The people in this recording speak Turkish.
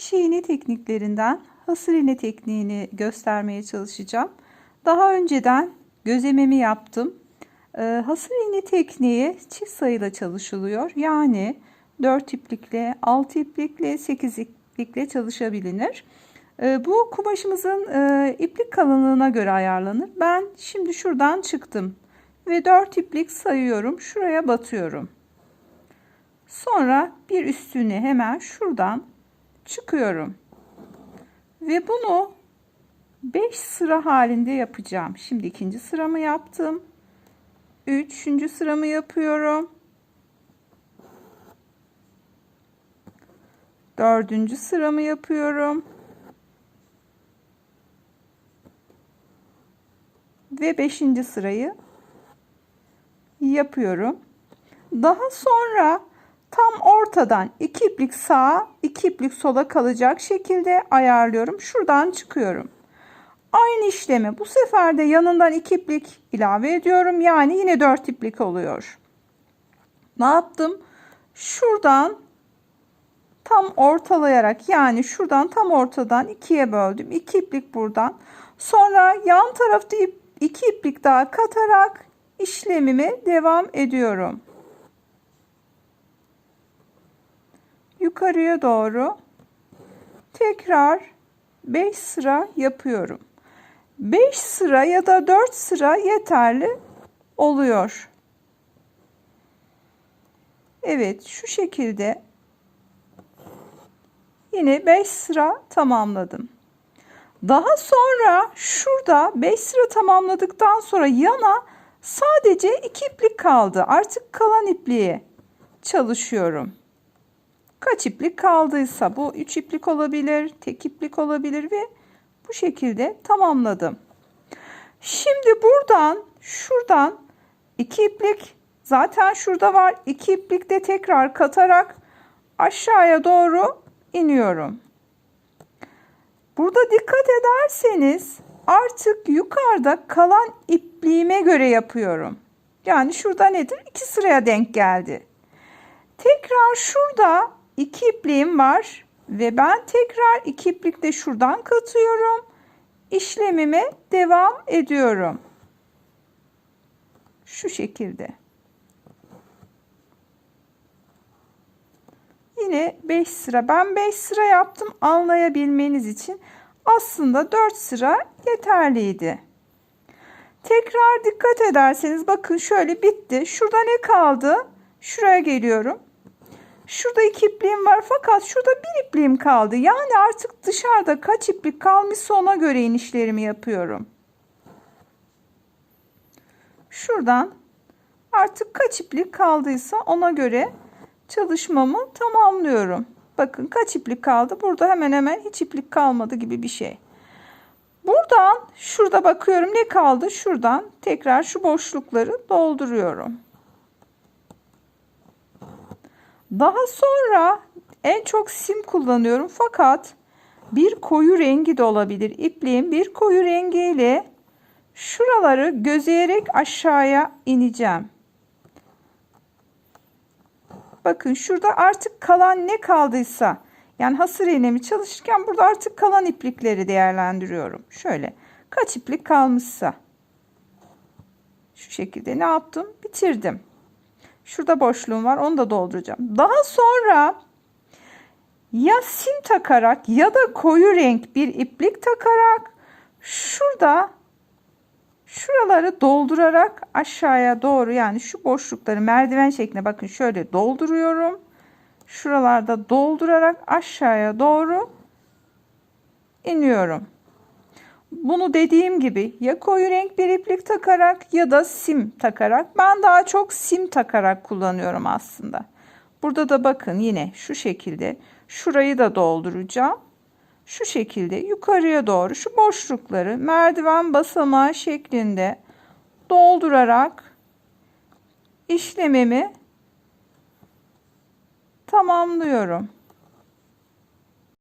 şişe iğne tekniklerinden hasır iğne tekniğini göstermeye çalışacağım. Daha önceden gözlememi yaptım. Ee, hasır iğne tekniği çift sayıda çalışılıyor. Yani 4 iplikle, 6 iplikle, 8 iplikle çalışabilir. Ee, bu kumaşımızın e, iplik kalınlığına göre ayarlanır. Ben şimdi şuradan çıktım ve 4 iplik sayıyorum. Şuraya batıyorum. Sonra bir üstüne hemen şuradan çıkıyorum. Ve bunu 5 sıra halinde yapacağım. Şimdi ikinci sıramı yaptım. Üçüncü sıramı yapıyorum. Dördüncü sıramı yapıyorum. Ve beşinci sırayı yapıyorum. Daha sonra tam ortadan iki iplik sağa, iki iplik sola kalacak şekilde ayarlıyorum. Şuradan çıkıyorum. Aynı işlemi bu sefer de yanından iki iplik ilave ediyorum. Yani yine dört iplik oluyor. Ne yaptım? Şuradan tam ortalayarak yani şuradan tam ortadan ikiye böldüm. İki iplik buradan. Sonra yan tarafta ip, iki iplik daha katarak işlemime devam ediyorum. Yukarıya doğru tekrar 5 sıra yapıyorum. 5 sıra ya da 4 sıra yeterli oluyor. Evet şu şekilde yine 5 sıra tamamladım. Daha sonra şurada 5 sıra tamamladıktan sonra yana sadece 2 iplik kaldı. Artık kalan ipliğe çalışıyorum. Kaç iplik kaldıysa bu 3 iplik olabilir, tek iplik olabilir ve bu şekilde tamamladım. Şimdi buradan şuradan 2 iplik zaten şurada var. 2 iplik de tekrar katarak aşağıya doğru iniyorum. Burada dikkat ederseniz artık yukarıda kalan ipliğime göre yapıyorum. Yani şurada nedir? 2 sıraya denk geldi. Tekrar şurada 2 ipliğim var ve ben tekrar 2 iplik de şuradan katıyorum. İşlemime devam ediyorum. Şu şekilde. Yine 5 sıra. Ben 5 sıra yaptım anlayabilmeniz için. Aslında 4 sıra yeterliydi. Tekrar dikkat ederseniz bakın şöyle bitti. Şurada ne kaldı? Şuraya geliyorum. Şurada iki ipliğim var fakat şurada bir ipliğim kaldı. Yani artık dışarıda kaç iplik kalmışsa ona göre inişlerimi yapıyorum. Şuradan artık kaç iplik kaldıysa ona göre çalışmamı tamamlıyorum. Bakın kaç iplik kaldı? Burada hemen hemen hiç iplik kalmadı gibi bir şey. Buradan şurada bakıyorum ne kaldı? Şuradan tekrar şu boşlukları dolduruyorum. Daha sonra en çok sim kullanıyorum fakat bir koyu rengi de olabilir. İpliğin bir koyu rengiyle şuraları gözeyerek aşağıya ineceğim. Bakın şurada artık kalan ne kaldıysa yani hasır iğnemi çalışırken burada artık kalan iplikleri değerlendiriyorum. Şöyle kaç iplik kalmışsa şu şekilde ne yaptım? Bitirdim. Şurada boşluğum var. Onu da dolduracağım. Daha sonra ya sim takarak ya da koyu renk bir iplik takarak şurada şuraları doldurarak aşağıya doğru yani şu boşlukları merdiven şeklinde bakın şöyle dolduruyorum. Şuralarda doldurarak aşağıya doğru iniyorum. Bunu dediğim gibi ya koyu renk bir iplik takarak ya da sim takarak. Ben daha çok sim takarak kullanıyorum aslında. Burada da bakın yine şu şekilde şurayı da dolduracağım. Şu şekilde yukarıya doğru şu boşlukları merdiven basamağı şeklinde doldurarak işlemimi tamamlıyorum.